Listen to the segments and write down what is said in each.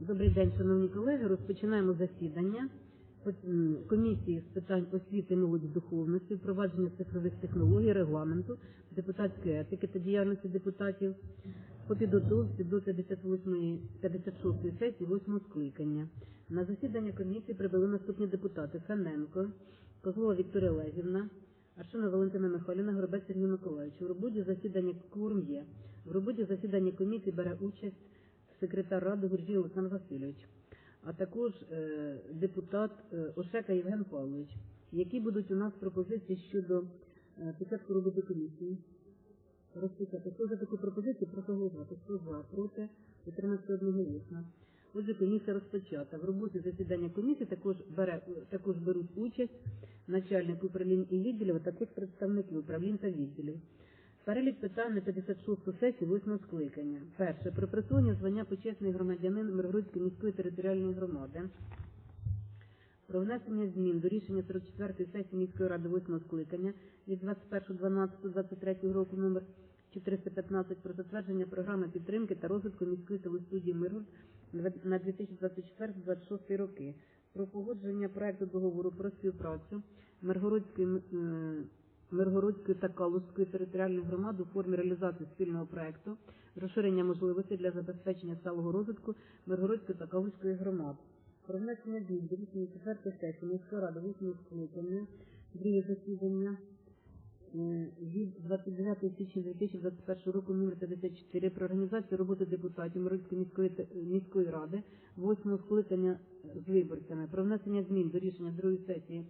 Добрий день, шановні колеги. Розпочинаємо засідання комісії з питань освіти, молоді, духовності, впровадження цифрових технологій, регламенту, депутатської етики та діяльності депутатів по підготовці до 58 56 сесії 8 скликання. На засідання комісії прибули наступні депутати: Фененко, Козлова Вікторія Легівна, Аршина Валентина Михайлівна, Горобець Сергій Миколаївич. У роботі засідання кворум є. В роботі засідання комісії бере участь секретар ради Гуржій Олександр Васильович, а також е, депутат е, Ошека Євген Павлович. Які будуть у нас пропозиції щодо е, початку роботи комісії? Розпочати. Хто за таку пропозицію? Прошу голосувати. Хто за, проти, підтримати одноголосно. Отже, комісія розпочата. В роботі засідання комісії також, бере, також беруть участь начальник управлінь і відділів, а також представники управлінь та відділів. Перелік питань на 56-ту сесію 8 скликання. Перше. Про присвоєння звання почесний громадянин Миргородської міської територіальної громади. Про внесення змін до рішення 44-ї сесії міської ради 8 скликання від 21.12.23 року номер 415 про затвердження програми підтримки та розвитку міської телестудії Миргород на 2024-2026 роки. Про погодження проекту договору про співпрацю Миргородської е, Миргородської та Калузької територіальної громади у формі реалізації спільного проекту, розширення можливостей для забезпечення сталого розвитку Миргородської та Калузької громад. Про внесення змін до рішення 4 сесії міської ради 8 скликання, друге засідання е, від 29 січня 2021 року номер 54 про організацію роботи депутатів Миргородської міської, те- міської ради 8 скликання з виборцями. Про внесення змін до рішення другої сесії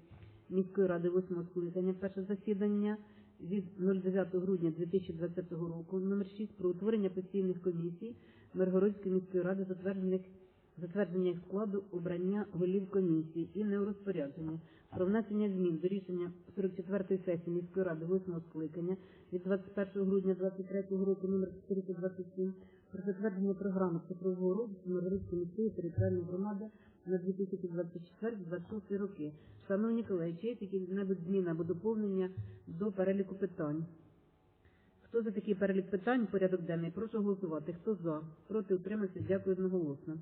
міської ради 8 скликання, перше засідання від 09 грудня 2020 року, номер 6 про утворення постійних комісій Миргородської міської ради, затверджених затвердження складу, обрання голів комісій і не у. Про внесення змін до рішення 44-ї сесії міської ради 8 скликання від 21 грудня 2023 року номер 427 про затвердження програми цифрового розвитку Миргородської міської територіальної громади на 2024-2026 роки. Шановні колеги, чи є які-небудь зміни або доповнення до переліку питань? Хто за такий перелік питань, порядок денний, прошу голосувати. Хто за? Проти утримався, дякую одноголосно.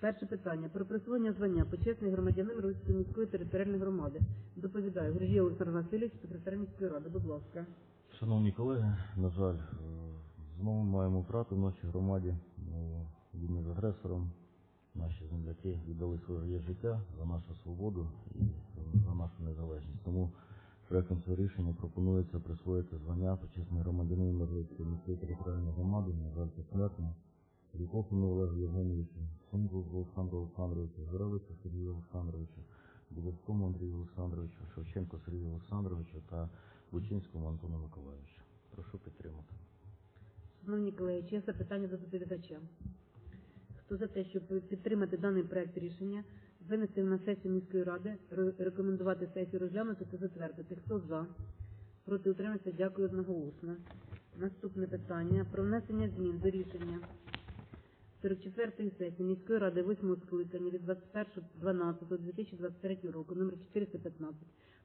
Перше питання про присвоєння звання почесний громадянин Російської міської територіальної громади. Доповідаю Грижій Олександр Васильович, секретар міської ради. Будь ласка. Шановні колеги, на жаль, е, знову маємо втрату в нашій громаді Ну, війни з агресором. Наші земляки віддали своє життя за нашу свободу і за нашу незалежність. Тому проектом цього рішення пропонується присвоїти звання почесний громадянин Миргородської міської територіальної громади, на жаль, посмертно, Рікофіну Олегу Євгеновичу, Сумку Олександру Олександровичу, Журавицю Сергію Олександровичу, Дубовському Андрію Олександровичу, Шевченко Сергію Олександровичу та Лучинському Антону Миколаївичу. Прошу підтримати. Шановні колеги, чи є запитання до доповідача? Хто за те, щоб підтримати даний проект рішення, винести на сесію міської ради, рекомендувати сесію розглянути та затвердити? Хто за? Проти утримався, дякую одноголосно. Наступне питання про внесення змін до рішення 44-ї сесії міської ради 8 скликання від 21.12.2023 року номер 415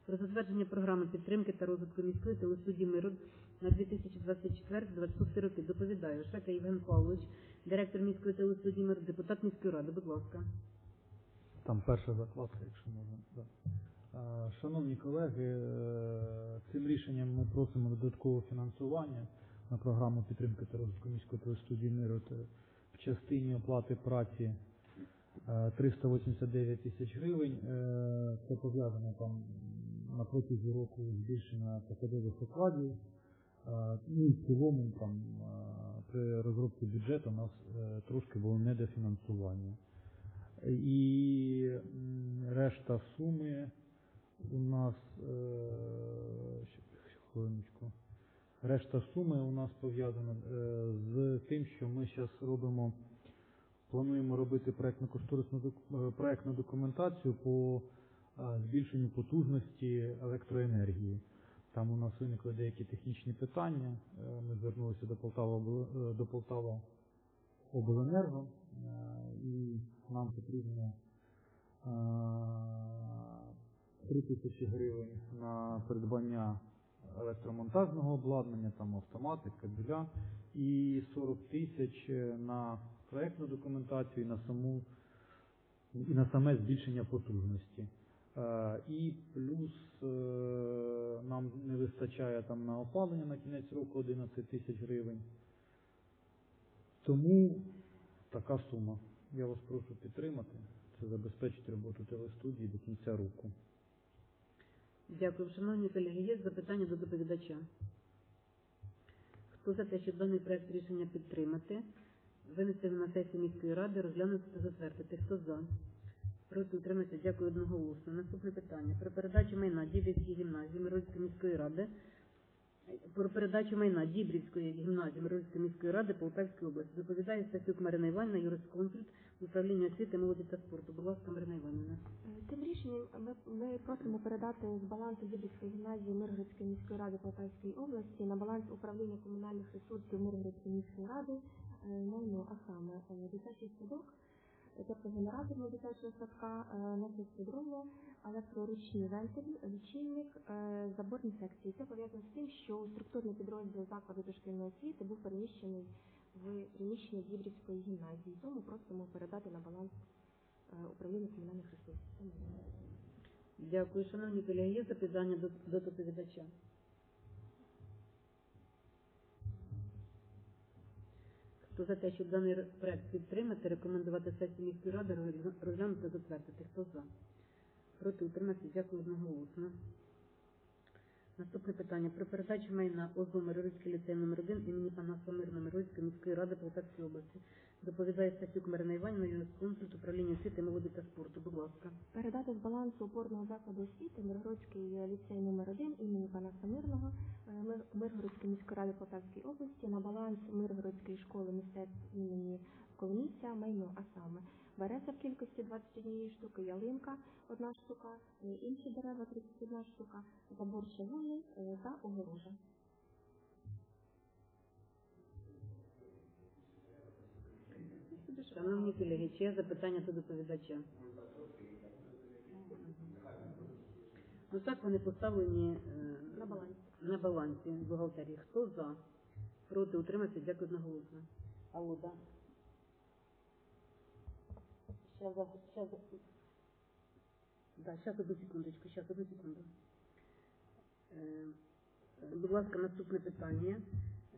про затвердження програми підтримки та розвитку міської телестудії «Мирод» на 2024-2026 роки. Доповідаю Шека Євген Павлович, директор міської телестудії «Мирод», депутат міської ради. Будь ласка. Там перша закладка, якщо можна. Да. Шановні колеги, е, цим рішенням ми просимо додаткове фінансування на програму підтримки та розвитку міської телестудії «Мирот» в частині оплати праці е, 389 тисяч гривень. Е, Це пов'язано там на протязі року збільшення посадових окладів. Ну і в цілому там при розробці бюджету у нас е, трошки було недофінансування. І решта суми у нас е, хвилиночку. Решта суми у нас пов'язана е, з тим, що ми зараз робимо, плануємо робити проектну кошторисну док- е, проектну документацію по збільшенню потужності електроенергії. Там у нас виникли деякі технічні питання. Е, Ми звернулися до Полтава е, до Полтава обленерго е, і нам потрібно е, 3 тисячі гривень на придбання електромонтажного обладнання, там автомати, кабеля, і 40 тисяч на проектну документацію і на саму і на саме збільшення потужності. Е, І плюс е, нам не вистачає там на опалення на кінець року 11 тисяч гривень. Тому така сума. Я вас прошу підтримати. Це забезпечить роботу телестудії до кінця року. Дякую. Шановні колеги, є запитання до доповідача? Хто за те, щоб даний проект рішення підтримати, винести на сесію міської ради, розглянути та затвердити? Хто за? Проти утриматися. Дякую одноголосно. Наступне питання. Про передачу майна Дібрівській гімназії Мирольської міської ради про передачу майна Дібрівської гімназії Мирольської міської ради Полтавської області. Доповідає Стасюк Марина Іванівна, юрисконсульт управління освіти, молоді та спорту. Будь ласка, Марина Іванівна. Цим рішенням ми, ми просимо передати з балансу Дібрівської гімназії Миргородської міської ради Полтавської області на баланс управління комунальних ресурсів Миргородської міської ради е, майно, а саме е, дитячий садок, теплогенераторного дитячого садка, е, носить електроручні вентилі, лічильник, е, заборні секції. Це пов'язано з тим, що структурний підрозділ закладу дошкільної освіти був переміщений в приміщення Дібрівської гімназії. Тому просимо передати на баланс е, управління комунальних ресурсів. Дякую. Шановні колеги, є запитання до доповідача? Хто за те, щоб даний проект підтримати, рекомендувати сесії міської ради розглянути затвердити? Хто за? Проти утриматися. Дякую одноголосно. Наступне питання про передачу майна ОЗО Миргородський ліцей номер 1 імені Панаса Мирна Миргородської міської ради Полтавської області. Доповідає Стасюк Марина Іванівна, юрисконсульт управління освіти, молоді та спорту. Будь ласка. Передати з балансу опорного закладу освіти Миргородський ліцей номер 1 імені Панаса Мирного е, Мир- Миргородської міської ради Полтавської області на баланс Миргородської школи мистецтв імені Коломійця майно, а саме береза в кількості 21 штуки, ялинка одна штука, е, інші дерева 31 штука, забор е, та огорожа. Шановні колеги, чи є запитання до доповідача? Ну так вони поставлені е, На балансі. на балансі бухгалтерії. Хто за? Проти утриматися? Дякую одноголосно. Алло, да. Сейчас, сейчас, да, сейчас одну секундочку, сейчас одну секунду. Е, Будь ласка, наступне питання.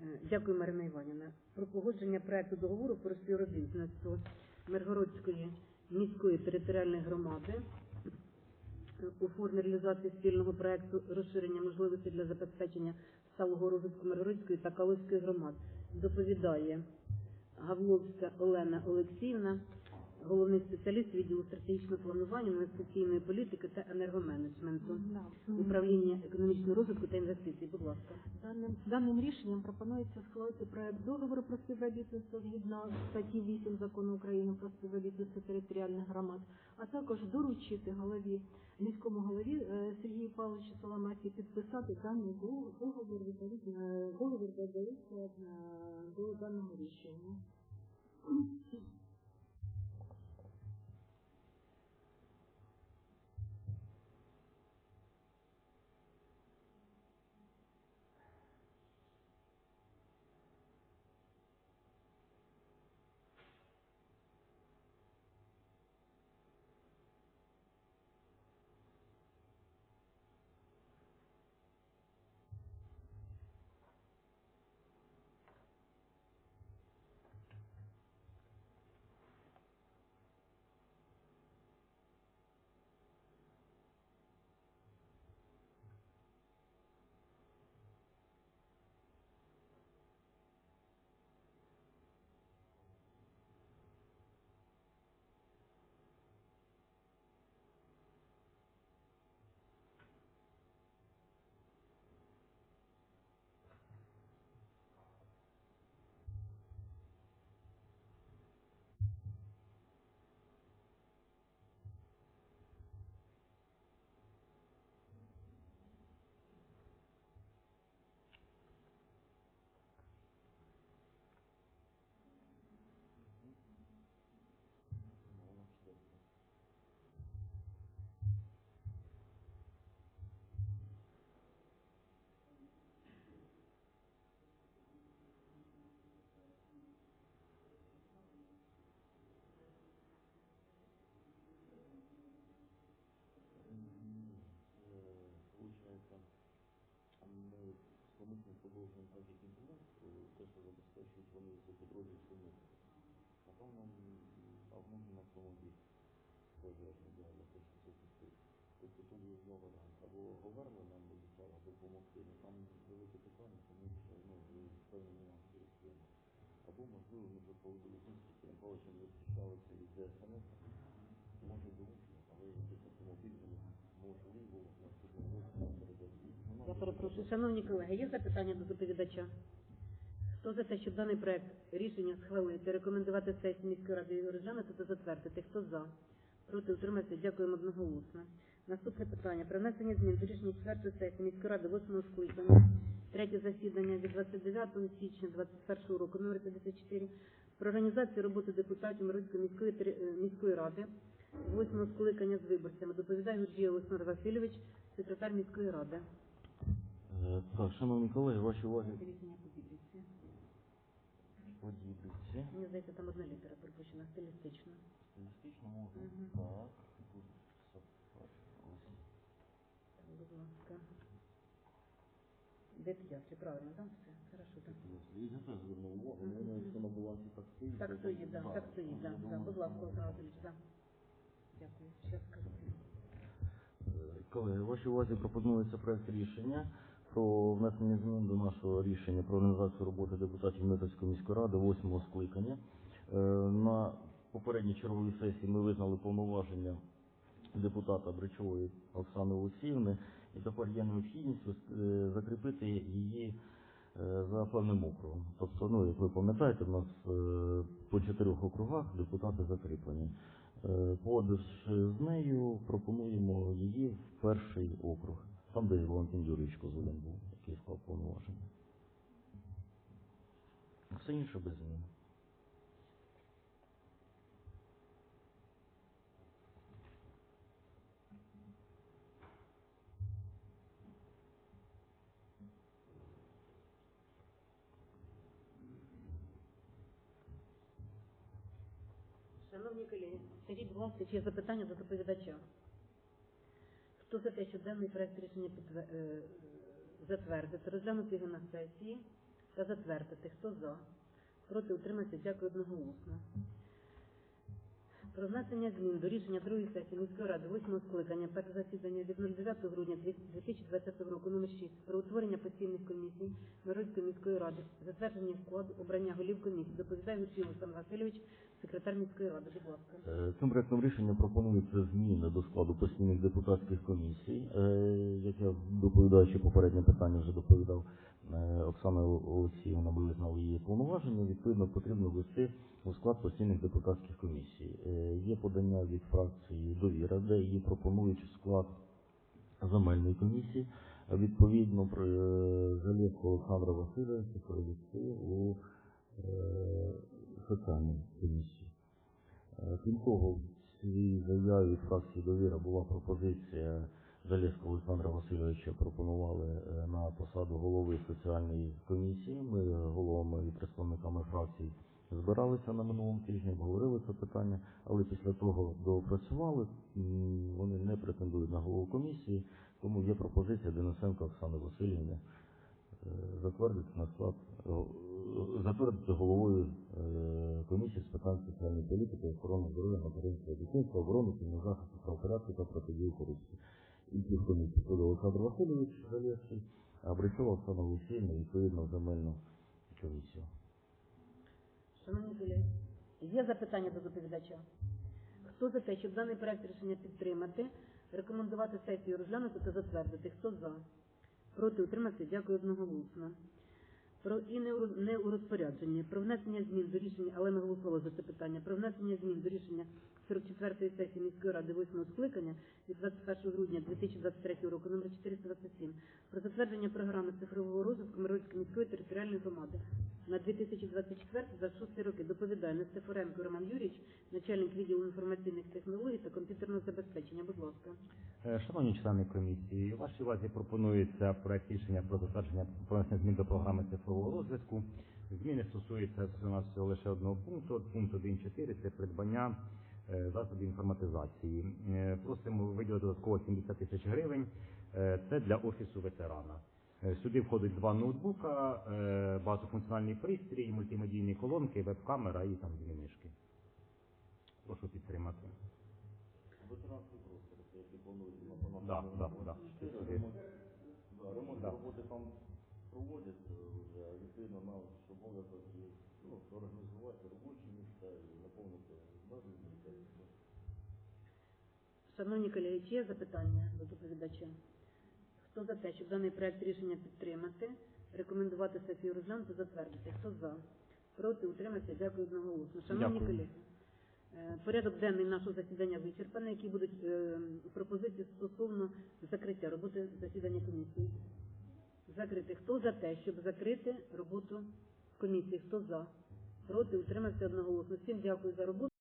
Е, Дякую, Марина Іванівна. Про погодження проекту договору про співробітництво Миргородської міської територіальної громади у формі реалізації спільного проекту розширення можливостей для забезпечення сталого розвитку Миргородської та Калузької громад. Доповідає Гавловська Олена Олексіївна, головний спеціаліст відділу стратегічного планування, інвестиційної політики та енергоменеджменту, управління економічного розвитку та інвестицій. Будь ласка. Даним, даним рішенням пропонується схвалити проект договору про співробітництво згідно статті 8 закону України про співробітництво територіальних громад, а також доручити голові міському голові е, Сергію Павловичу Соломаті підписати даний до- договір відповідно е, договір додається е, до даного рішення. Ми продовжуємо так, як то що забезпечують вони за підрозділ суму. Напевно, а можна на автомобіль пожежний для техніки захистити. Тобто тут варіанти. Або Говерла нам обіцяла допомогти, ну там велике питання, тому що ну, певні нюанси розповіли. Або, можливо, ми вже по Сергієм Павловичем зустрічалися із ДСНС, може долучимо, але якийсь автомобіль можливо на судовому році передати. Ну, Я перепрошую, шановні колеги, є запитання до доповідача? Хто за те, щоб даний проект рішення схвалити, рекомендувати сесії міської ради розглянути та затвердити? Хто за? Проти утримався? Дякуємо одноголосно. Наступне питання. Про внесення змін до рішення 4 сесії міської ради 8 скликання, третє засідання від 29 січня 2021 року, номер 54, про організацію роботи депутатів Мирицької міської, е, міської ради, 8 скликання з виборцями. Доповідає Гурджій Олександр Васильович, секретар міської ради. Е, Так, шановні колеги, ваші уваги Рішення по підрізці. подібниці. Мені здається, там одна літера пропущена, стилістично. Стилістично можна. Так. Так, будь ласка. Де п'ятки, правильно, там все? Хорошо, так. І за це звернув увагу, воно якщо на балансі так стоїть. Так то стоїть, да, так стоїть, я да. Будь ласка, Олександр Васильович, да. Дякую. Щас скажу. Е, Колеги, вашій увазі пропонується проект рішення про внесення змін до нашого рішення про організацію роботи депутатів Митовської міської ради восьмого скликання. Е, На попередній черговій сесії ми визнали повноваження депутата Бричової Оксани Олексіївни, і тепер є необхідність е, закріпити її е, за певним округом. Тобто, ну, як ви пам'ятаєте, в нас по чотирьох округах депутати закріплені. Погодивши з нею, пропонуємо її в перший округ, там, де Валентин Юрійович Козулін був, який склав повноваження. Все інше без змін. Шановні колеги, скажіть, будь ласка, чи є запитання до доповідача? Хто за те, що даний проект рішення е, затвердити, розглянути його на сесії та затвердити? Хто за? Проти утримався? Дякую одноголосно. Про внесення змін до рішення другої сесії міської ради 8 скликання перше засідання від 09 грудня 2020 року номер 6 про утворення постійних комісій Мирольської міської ради, затвердження складу, обрання голів комісії. Доповідає Гурчий Олександр Васильович, секретар міської ради. Будь ласка. Е, Цим проектом рішення пропонуються зміни до складу постійних депутатських комісій. Е, Як я доповідаючи попереднє питання вже доповідав, е, Оксана Олексіївна, ми визнали її повноваження, відповідно потрібно ввести у склад постійних депутатських комісій. Є подання від фракції «Довіра», де її пропонують в склад земельної комісії. Відповідно, е, Олександра Васильовича провести у соціальній комісії. Е, Крім того, в цій заяві фракції довіра була пропозиція Залєвського Олександра Васильовича пропонували е, на посаду голови соціальної комісії. Ми головами і представниками фракцій збиралися на минулому тижні, обговорили це питання, але після того доопрацювали. Вони не претендують на голову комісії, тому є пропозиція Денисенко Оксани Васильівни е, затвердити на склад затвердити головою е, комісії з питань соціальної політики, охорони здоров'я, материнства, дитинства, оборони, цивільного захисту правопорядку та протидії корупції. І ці комісії Олександр Васильович Залєвський, а Бричова Оксана відповідно земельну комісію. Шановні колеги, є запитання до доповідача? Хто за те, щоб даний проект рішення підтримати, рекомендувати сесію розглянути та затвердити? Хто за? Проти утримався? Дякую одноголосно. Про і не у, розпорядженні. Про внесення змін до рішення, але ми голосували за це питання. Про внесення змін до рішення 44-ї сесії міської ради 8 скликання від 21 грудня 2023 року номер 427 про затвердження програми цифрового розвитку Мирольської міської територіальної громади на 2024-2026 роки. Доповідає Нестефоренко Роман Юрійович, начальник відділу інформаційних технологій та комп'ютерного забезпечення. Будь ласка. Е, Шановні члени комісії, у вашій увазі пропонується проект рішення про затвердження пронесення змін до програми цифрового розвитку. Зміни стосуються всього лише одного пункту. Пункт 1.4 – це придбання е, засобів інформатизації. Е, Просимо виділити додатково 70 тисяч гривень. Це для офісу ветерана. Е, Сюди входить два ноутбука, е, багатофункціональний пристрій, мультимедійні колонки, веб-камера і там дві мишки. Прошу підтримати. Ветеранський простір, це який планується на Да, да, да. Сюди. Да, роботи там проводять вже, відповідно нам обов'язок і, ну, організувати робочі місця і наповнити базу. Шановні колеги, чи є запитання до доповідача? Хто за те, щоб даний проект рішення підтримати, рекомендувати Софію розглянути, затвердити? Хто за? Проти, утримався, дякую одноголосно. Шановні Дякую. колеги, е, порядок денний нашого засідання вичерпаний, які будуть е, пропозиції стосовно закриття роботи засідання комісії. Закрити. Хто за те, щоб закрити роботу комісії? Хто за? Проти, утримався одноголосно. Всім дякую за роботу.